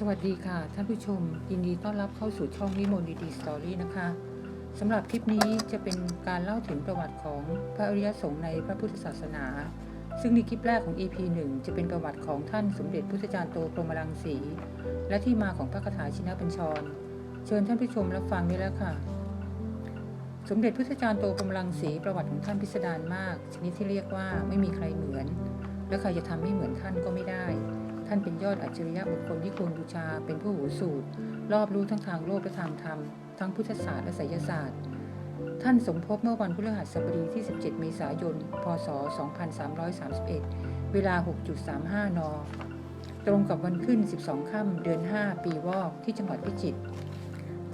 สวัสดีค่ะ ท่านผู้ชม ยินดีต้อนรับเข้าสู่ช่องวิมลดีดีสตอรี่นะคะสำหรับคลิปนี้จะเป็นการเล่าถึงประวัติของพระอริยสงฆ์ในพระพุทธศาสนา ซึ่งในคลิปแรกของ EP 1 จะเป็นประวัติของท่านสมเด็จพุทธจารย์โตพรมรังสี และที่มาของพระคาถาชินบัญชร เชิญท่านผู้ชมรับฟังได้แล้วค่ะ สมเด็จพุทธจารย์โตพรมรังสีประวัติของท่านพิสดารมาก ชนิดที่เรียกว่าไม่มีใครเหมือน และใครจะทำให้เหมือนท่านก็ไม่ได้ ท่านเป็นยอดอัจฉริยะบุคคลที่ควรบูชาเป็นผู้หูสูตร รอบรู้ทั้งทางโลกและทางธรรม ทั้งพุทธศาสตร์และไสยศาสตร์ ท่านสมภพเมื่อวันพฤหัสบดีที่ 17 เมษายน พศ 2331 เวลา 6.35 น ตรงกับวันขึ้น 12 ค่ำเดือน 5 ปีวอกที่จังหวัดพิจิตร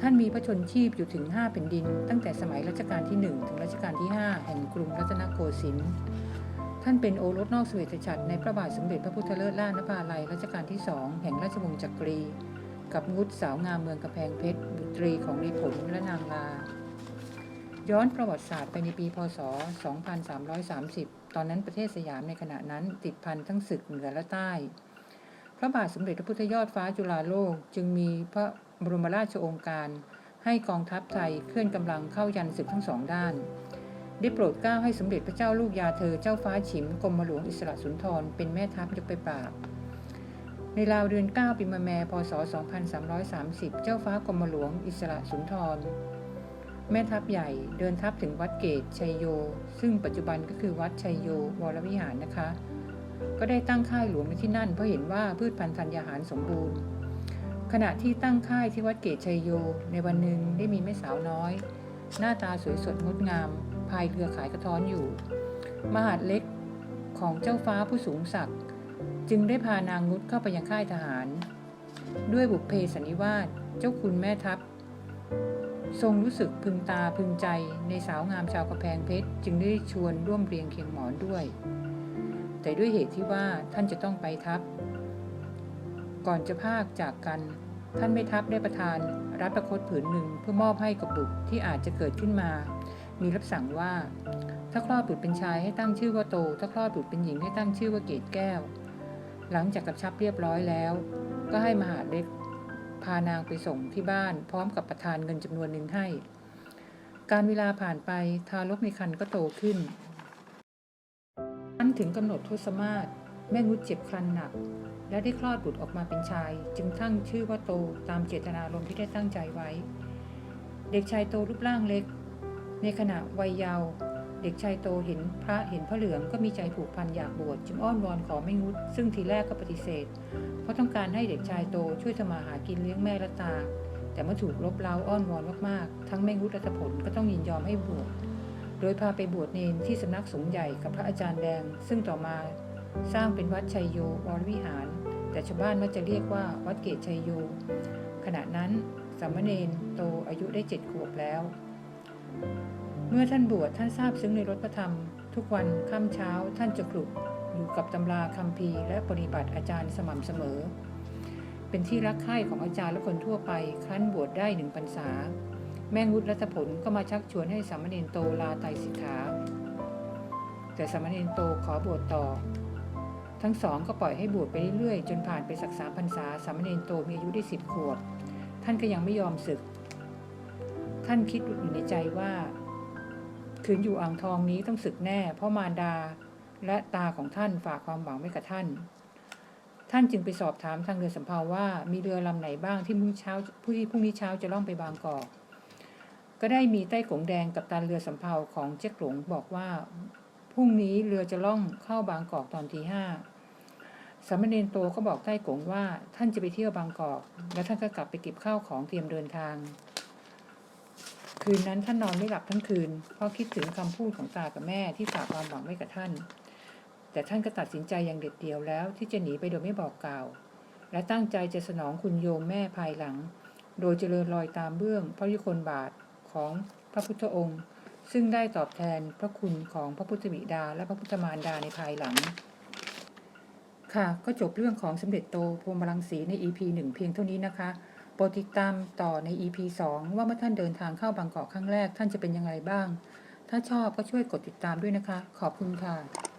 ท่านมีพระชนชีพอยู่ถึง 5 แผ่นดิน ตั้งแต่สมัยรัชกาลที่ 1 ถึงรัชกาลที่ 5 แห่งกรุงรัตนโกสินทร์ ท่านเป็นโอรสนอกเสวตฉัตรในพระบาทสมเด็จพระพุทธเลิศล่านภาลัยรัชกาลที่สองแห่งราชวงศ์จักรี กับงุดสาวงามเมืองกำแพงเพชร บุตรีของในผลและนางลา ย้อนประวัติศาสตร์ไปในปีพศ 2330 ตอนนั้นประเทศสยามในขณะนั้นติดพันทั้งศึกเหนือและใต้ พระบาทสมเด็จพระพุทธยอดฟ้าจุฬาโลกจึงมีพระบรมราชโองการ ให้กองทัพไทยเคลื่อนกำลังเข้ายันศึกทั้งสองด้าน ได้โปรดเกล้าให้สมเด็จพระเจ้าลูกยาเธอเจ้าฟ้าฉิมกรมหลวงอิสระสุนทร เป็นแม่ทัพยกไปปราบ ในราวเดือน 9 ปีมะแม่พศ 2330 เจ้าฟ้ากรมหลวงอิสระสุนทร แม่ทัพใหญ่เดินทัพถึงวัดเกตชัยโย ซึ่งปัจจุบันก็คือวัดชัยโยวรวิหารนะคะ ก็ได้ตั้งค่ายหลวงไว้ที่นั่นเพราะเห็นว่าพืชพันธุ์ธัญญาหารสมบูรณ์ ขณะที่ตั้งค่ายที่วัดเกตชัยโย ในวันหนึ่งได้มีแม่สาวน้อย หน้าตาสวยสดงดงาม พายเรือขายกระท้อนอยู่ มหาดเล็กของเจ้าฟ้าผู้สูงศักดิ์จึงได้พานางนุชเข้าไปยังค่ายทหาร ด้วยบุพเพสันนิวาสเจ้าคุณแม่ทัพ ทรงรู้สึกพึงตาพึงใจในสาวงามชาวกระแพงเพชร จึงได้ชวนร่วมเรียงเคียงหมอนด้วย แต่ด้วยเหตุที่ว่าท่านจะต้องไปทัพ ก่อนจะพากจากกันท่านไม่ทัพได้ประทานรัฐประคตผืนหนึ่งเพื่อมอบให้กับบุตรที่อาจจะเกิดขึ้นมา มีรับสั่งว่า ถ้าคลอดบุตรเป็นชายให้ตั้งชื่อว่าโต ถ้าคลอดบุตรเป็นหญิงให้ตั้งชื่อว่าเกตแก้ว หลังจากกำชับเรียบร้อยแล้ว ก็ให้มหาดเล็กพานางไปส่งที่บ้าน พร้อมกับประทานเงินจำนวนหนึ่งให้ การเวลาผ่านไปทารกในครรภ์ก็โตขึ้นอันถึงกำหนดทศมาศแม่งุดเจ็บครันหนัก และได้คลอดบุตรออกมาเป็นชาย จึงตั้งชื่อว่าโตตามเจตนารมณ์ที่ได้ตั้งใจไว้ เด็กชายโตรูปร่างเล็ก ในขณะวัยเยาว์เด็กชายโตเห็นพระเห็นพระเหลืองก็มีใจผูกพันอยากบวชจึงอ้อนวอนขอไม่งุด ซึ่งทีแรกก็ปฏิเสธ เพราะต้องการให้เด็กชายโตช่วยทำมาหากินเลี้ยงแม่และตา แต่เมื่อถูกลบเล้าอ้อนวอนมากๆ ทั้งแม่งุดและผลก็ต้องยินยอมให้บวชโดยพาไปบวชเนนที่สำนักสงฆ์ใหญ่กับพระอาจารย์แดง ซึ่งต่อมาสร้างเป็นวัดชัยโยวรวิหาร แต่ชาวบ้านมักจะเรียกว่าวัดเกตชัยโยขณะนั้นสามเณรโตอายุได้เจ็ดขวบแล้ว เมื่อท่านบวชท่านทราบซึ้งในรถพระธรรม ทุกวันค่ำเช้าท่านจะคลุกอยู่กับตำราคำพีและปฏิบัติอาจารย์สม่ำเสมอ เป็นที่รักใคร่ของอาจารย์และคนทั่วไปครั้นบวชได้หนึ่งพรรษา แม่งุดรัตผลก็มาชักชวนให้สามเณรโตลาไตสิกขา แต่สามเณรโตขอบวชต่อ ทั้งสองก็ปล่อยให้บวชไปเรื่อยๆ จนผ่านไปสักสามพรรษาสามเณรโตมีอายุได้สิบขวบ ท่านก็ยังไม่ยอมศึก ท่านคิดอยู่ในใจว่าคืนอยู่อ่างทองนี้ต้องศึกแน่ เพราะมารดาและตาของท่านฝากความหวังไว้กับท่าน ท่านจึงไปสอบถามทางเรือสำเภาว่ามีเรือลำไหนบ้างที่พรุ่งเช้าผู้ที่พรุ่งนี้เช้าจะล่องไปบางกอก ก็ได้มีใต้กงแดงกับตันเรือสำเภาของเจ๊กหลงบอกว่าพรุ่งนี้เรือจะล่องเข้าบางกอกตอนทีห้าสามเณรโตก็บอกใต้กงว่าท่านจะไปเที่ยวบางกอก แล้วท่านก็กลับไปเก็บข้าวของเตรียมเดินทาง คืนนั้นท่านนอนไม่หลับทั้งคืน เพราะคิดถึงคำพูดของตากับแม่ที่ฝากความหวังไว้กับท่าน แต่ท่านก็ตัดสินใจอย่างเด็ดเดี่ยวแล้วที่จะหนีไปโดยไม่บอกกล่าว และตั้งใจจะสนองคุณโยมแม่ภายหลัง โดยเจริญรอยตามเบื้องพระยุคลบาทของพระพุทธองค์ ซึ่งได้ตอบแทนพระคุณของพระพุทธบิดา และพระพุทธมารดาในภายหลัง ค่ะก็จบเรื่องของสมเด็จโตพรหมรังสีใน EP 1เพียงเท่านี้นะคะ โปรดติดตามต่อใน EP 2 ว่าเมื่อท่านเดินทางเข้าบางกอกครั้งแรกท่านจะเป็นยังไงบ้าง ถ้าชอบก็ช่วยกดติดตามด้วยนะคะ ขอบคุณค่ะ